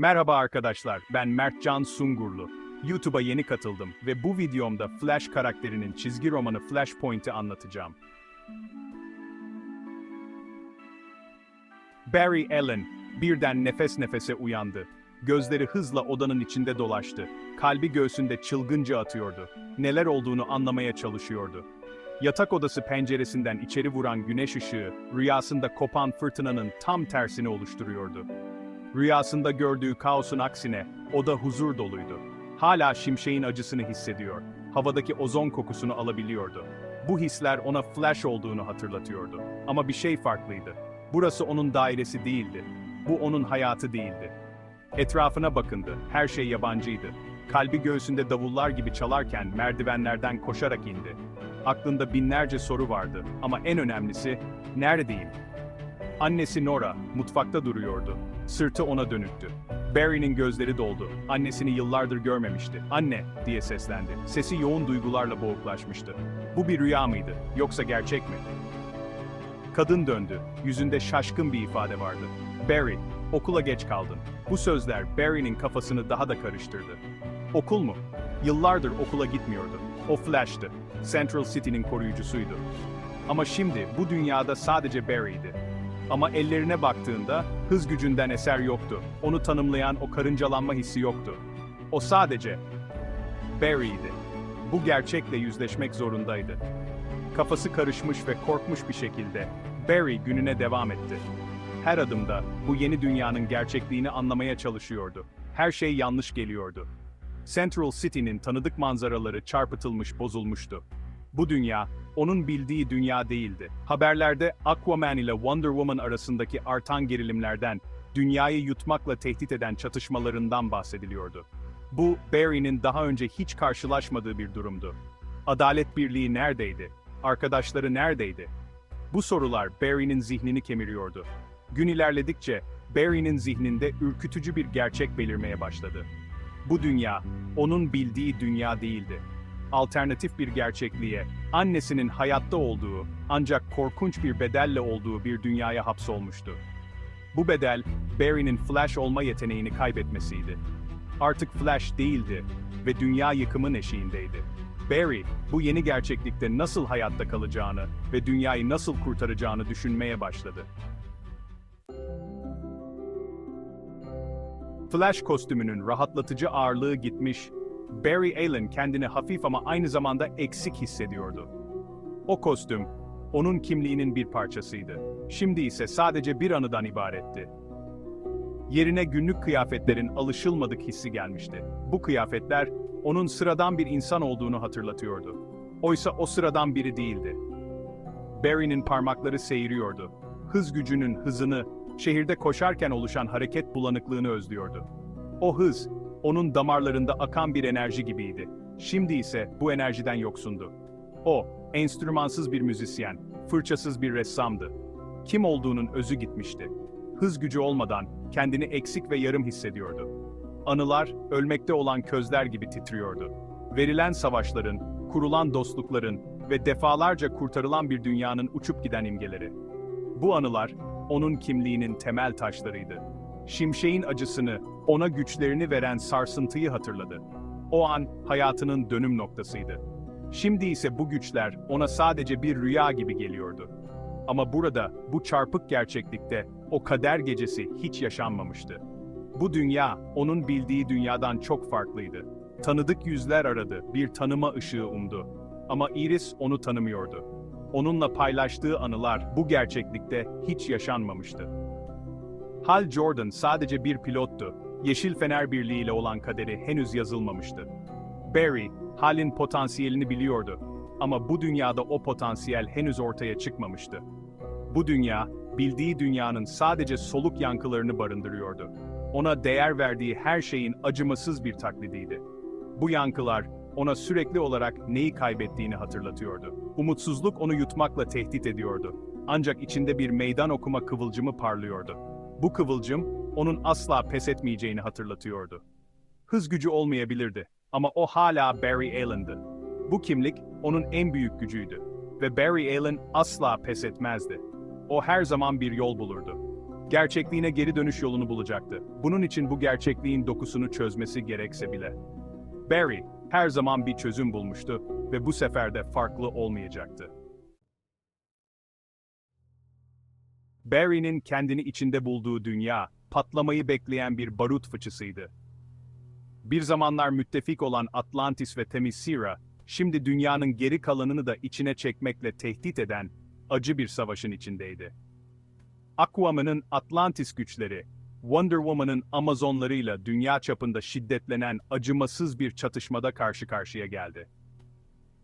Merhaba arkadaşlar, ben Mertcan Sungurlu. YouTube'a yeni katıldım ve bu videomda Flash karakterinin çizgi romanı Flashpoint'i anlatacağım. Barry Allen birden nefes nefese uyandı. Gözleri hızla odanın içinde dolaştı. Kalbi göğsünde çılgınca atıyordu. Neler olduğunu anlamaya çalışıyordu. Yatak odası penceresinden içeri vuran güneş ışığı, rüyasında kopan fırtınanın tam tersini oluşturuyordu. Rüyasında gördüğü kaosun aksine, oda huzur doluydu. Hala şimşeğin acısını hissediyor. Havadaki ozon kokusunu alabiliyordu. Bu hisler ona Flash olduğunu hatırlatıyordu. Ama bir şey farklıydı. Burası onun dairesi değildi. Bu onun hayatı değildi. Etrafına bakındı, her şey yabancıydı. Kalbi göğsünde davullar gibi çalarken merdivenlerden koşarak indi. Aklında binlerce soru vardı ama en önemlisi, neredeyim? Annesi Nora, mutfakta duruyordu. Sırtı ona dönüktü. Barry'nin gözleri doldu. Annesini yıllardır görmemişti. Anne, diye seslendi. Sesi yoğun duygularla boğuklaşmıştı. Bu bir rüya mıydı, yoksa gerçek mi? Kadın döndü. Yüzünde şaşkın bir ifade vardı. Barry, okula geç kaldın. Bu sözler Barry'nin kafasını daha da karıştırdı. Okul mu? Yıllardır okula gitmiyordu. O Flash'tı. Central City'nin koruyucusuydu. Ama şimdi bu dünyada sadece Barry'di. Ama ellerine baktığında hız gücünden eser yoktu. Onu tanımlayan o karıncalanma hissi yoktu. O sadece Barry'ydi. Bu gerçekle yüzleşmek zorundaydı. Kafası karışmış ve korkmuş bir şekilde Barry gününe devam etti. Her adımda bu yeni dünyanın gerçekliğini anlamaya çalışıyordu. Her şey yanlış geliyordu. Central City'nin tanıdık manzaraları çarpıtılmış, bozulmuştu. Bu dünya, onun bildiği dünya değildi. Haberlerde Aquaman ile Wonder Woman arasındaki artan gerilimlerden, dünyayı yutmakla tehdit eden çatışmalarından bahsediliyordu. Bu, Barry'nin daha önce hiç karşılaşmadığı bir durumdu. Adalet birliği neredeydi? Arkadaşları neredeydi? Bu sorular Barry'nin zihnini kemiriyordu. Gün ilerledikçe Barry'nin zihninde ürkütücü bir gerçek belirmeye başladı. Bu dünya, onun bildiği dünya değildi. Alternatif bir gerçekliğe, annesinin hayatta olduğu, ancak korkunç bir bedelle olduğu bir dünyaya hapsolmuştu. Bu bedel, Barry'nin Flash olma yeteneğini kaybetmesiydi. Artık Flash değildi ve dünya yıkımın eşiğindeydi. Barry, bu yeni gerçeklikte nasıl hayatta kalacağını ve dünyayı nasıl kurtaracağını düşünmeye başladı. Flash kostümünün rahatlatıcı ağırlığı gitmiş, Barry Allen kendini hafif ama aynı zamanda eksik hissediyordu. O kostüm, onun kimliğinin bir parçasıydı. Şimdi ise sadece bir anıdan ibaretti. Yerine günlük kıyafetlerin alışılmadık hissi gelmişti. Bu kıyafetler, onun sıradan bir insan olduğunu hatırlatıyordu. Oysa o sıradan biri değildi. Barry'nin parmakları seyiriyordu. Hız gücünün hızını, şehirde koşarken oluşan hareket bulanıklığını özlüyordu. O hız, onun damarlarında akan bir enerji gibiydi. Şimdi ise bu enerjiden yoksundu. O, enstrümansız bir müzisyen, fırçasız bir ressamdı. Kim olduğunun özü gitmişti. Hız gücü olmadan kendini eksik ve yarım hissediyordu. Anılar, ölmekte olan közler gibi titriyordu. Verilen savaşların, kurulan dostlukların ve defalarca kurtarılan bir dünyanın uçup giden imgeleri. Bu anılar, onun kimliğinin temel taşlarıydı. Şimşeğin acısını, ona güçlerini veren sarsıntıyı hatırladı. O an hayatının dönüm noktasıydı. Şimdi ise bu güçler ona sadece bir rüya gibi geliyordu. Ama burada, bu çarpık gerçeklikte, o kader gecesi hiç yaşanmamıştı. Bu dünya, onun bildiği dünyadan çok farklıydı. Tanıdık yüzler aradı, bir tanıma ışığı umdu. Ama Iris onu tanımıyordu. Onunla paylaştığı anılar bu gerçeklikte hiç yaşanmamıştı. Hal Jordan sadece bir pilottu. Yeşil Fener Birliği ile olan kaderi henüz yazılmamıştı. Barry, Hal'in potansiyelini biliyordu. Ama bu dünyada o potansiyel henüz ortaya çıkmamıştı. Bu dünya, bildiği dünyanın sadece soluk yankılarını barındırıyordu. Ona değer verdiği her şeyin acımasız bir taklidiydi. Bu yankılar, ona sürekli olarak neyi kaybettiğini hatırlatıyordu. Umutsuzluk onu yutmakla tehdit ediyordu. Ancak içinde bir meydan okuma kıvılcımı parlıyordu. Bu kıvılcım, onun asla pes etmeyeceğini hatırlatıyordu. Hız gücü olmayabilirdi ama o hala Barry Allen'dı. Bu kimlik, onun en büyük gücüydü. Ve Barry Allen asla pes etmezdi. O her zaman bir yol bulurdu. gerçekliğine geri dönüş yolunu bulacaktı. Bunun için bu gerçekliğin dokusunu çözmesi gerekse bile. Barry, her zaman bir çözüm bulmuştu ve bu sefer de farklı olmayacaktı. Barry'nin kendini içinde bulduğu dünya, patlamayı bekleyen bir barut fıçısıydı. Bir zamanlar müttefik olan Atlantis ve Themyscira, şimdi dünyanın geri kalanını da içine çekmekle tehdit eden acı bir savaşın içindeydi. Aquaman'ın Atlantis güçleri, Wonder Woman'ın Amazonlarıyla dünya çapında şiddetlenen acımasız bir çatışmada karşı karşıya geldi.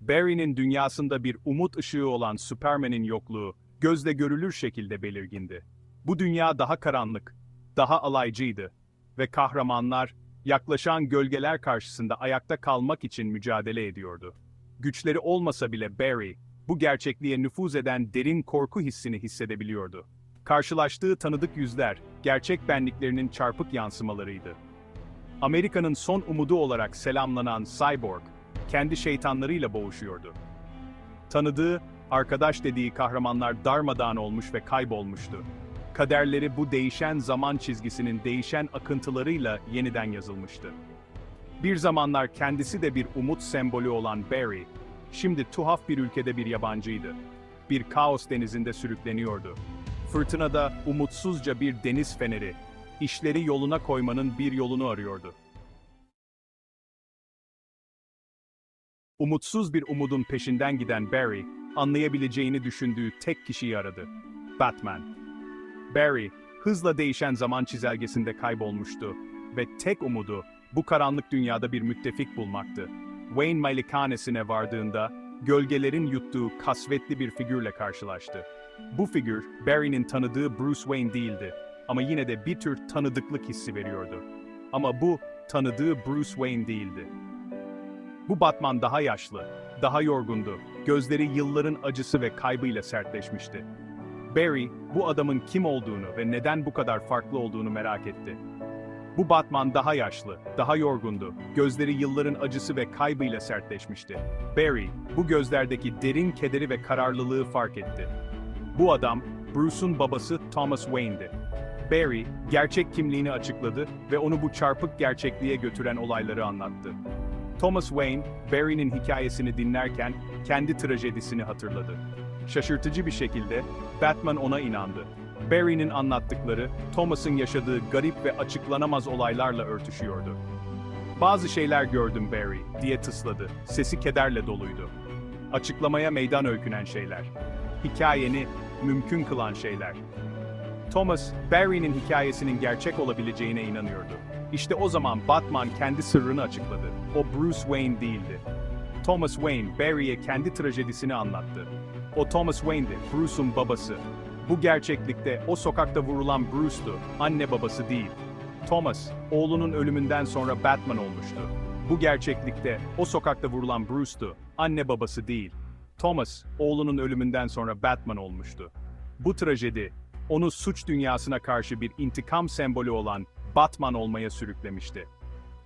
Barry'nin dünyasında bir umut ışığı olan Superman'in yokluğu, gözle görülür şekilde belirgindi. Bu dünya daha karanlık, daha alaycıydı ve kahramanlar, yaklaşan gölgeler karşısında ayakta kalmak için mücadele ediyordu. Güçleri olmasa bile Barry, bu gerçekliğe nüfuz eden derin korku hissini hissedebiliyordu. Karşılaştığı tanıdık yüzler, gerçek benliklerinin çarpık yansımalarıydı. Amerika'nın son umudu olarak selamlanan Cyborg, kendi şeytanlarıyla boğuşuyordu. Tanıdığı, arkadaş dediği kahramanlar darmadağın olmuş ve kaybolmuştu. Kaderleri bu değişen zaman çizgisinin değişen akıntılarıyla yeniden yazılmıştı. Bir zamanlar kendisi de bir umut sembolü olan Barry, şimdi tuhaf bir ülkede bir yabancıydı. Bir kaos denizinde sürükleniyordu. Fırtınada umutsuzca bir deniz feneri, işleri yoluna koymanın bir yolunu arıyordu. Umutsuz bir umudun peşinden giden Barry, anlayabileceğini düşündüğü tek kişiyi aradı. Batman. Barry, hızla değişen zaman çizelgesinde kaybolmuştu ve tek umudu bu karanlık dünyada bir müttefik bulmaktı. Wayne malikanesine vardığında, gölgelerin yuttuğu kasvetli bir figürle karşılaştı. Bu figür, Barry'nin tanıdığı Bruce Wayne değildi ama yine de bir tür tanıdıklık hissi veriyordu. Ama bu, tanıdığı Bruce Wayne değildi. Bu Batman daha yaşlı, daha yorgundu, gözleri yılların acısı ve kaybıyla sertleşmişti. Barry, bu adamın kim olduğunu ve neden bu kadar farklı olduğunu merak etti. Bu Batman daha yaşlı, daha yorgundu, gözleri yılların acısı ve kaybıyla sertleşmişti. Barry, bu gözlerdeki derin kederi ve kararlılığı fark etti. Bu adam, Bruce'un babası Thomas Wayne'di. Barry, gerçek kimliğini açıkladı ve onu bu çarpık gerçekliğe götüren olayları anlattı. Thomas Wayne, Barry'nin hikayesini dinlerken kendi trajedisini hatırladı. Şaşırtıcı bir şekilde Batman ona inandı. Barry'nin anlattıkları Thomas'ın yaşadığı garip ve açıklanamaz olaylarla örtüşüyordu. Bazı şeyler gördüm Barry, diye tısladı. Sesi kederle doluydu. Açıklamaya meydan öykünen şeyler. Hikayeni mümkün kılan şeyler. Thomas, Barry'nin hikayesinin gerçek olabileceğine inanıyordu. İşte o zaman Batman kendi sırrını açıkladı. O Bruce Wayne değildi. Thomas Wayne, Barry'e kendi trajedisini anlattı. O Thomas Wayne'di, Bruce'un babası. Bu gerçeklikte o sokakta vurulan Bruce'tu, anne babası değil. Thomas, oğlunun ölümünden sonra Batman olmuştu. Bu gerçeklikte o sokakta vurulan Bruce'tu, anne babası değil. Thomas, oğlunun ölümünden sonra Batman olmuştu. Bu trajedi, onu suç dünyasına karşı bir intikam sembolü olan Batman olmaya sürüklemişti.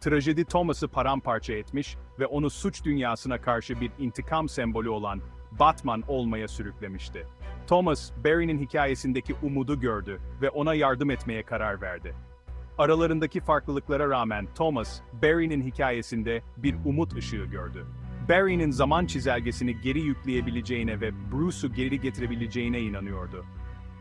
Trajedi Thomas'ı paramparça etmiş ve onu suç dünyasına karşı bir intikam sembolü olan Batman olmaya sürüklemişti. Thomas, Barry'nin hikayesindeki umudu gördü ve ona yardım etmeye karar verdi. Aralarındaki farklılıklara rağmen Thomas, Barry'nin hikayesinde bir umut ışığı gördü. Barry'nin zaman çizelgesini geri yükleyebileceğine ve Bruce'u geri getirebileceğine inanıyordu.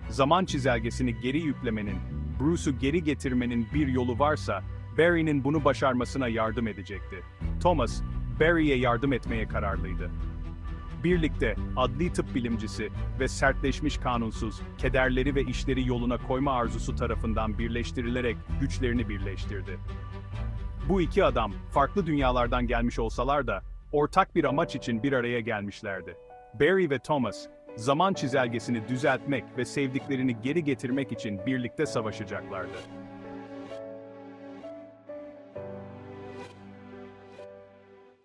Zaman çizelgesini geri yüklemenin, Bruce'u geri getirmenin bir yolu varsa, Barry'nin bunu başarmasına yardım edecekti. Thomas, Barry'e yardım etmeye kararlıydı. Birlikte adli tıp bilimcisi ve sertleşmiş kanunsuz, kederleri ve işleri yoluna koyma arzusu tarafından birleştirilerek güçlerini birleştirdi. Bu iki adam farklı dünyalardan gelmiş olsalar da ortak bir amaç için bir araya gelmişlerdi. Barry ve Thomas, zaman çizelgesini düzeltmek ve sevdiklerini geri getirmek için birlikte savaşacaklardı.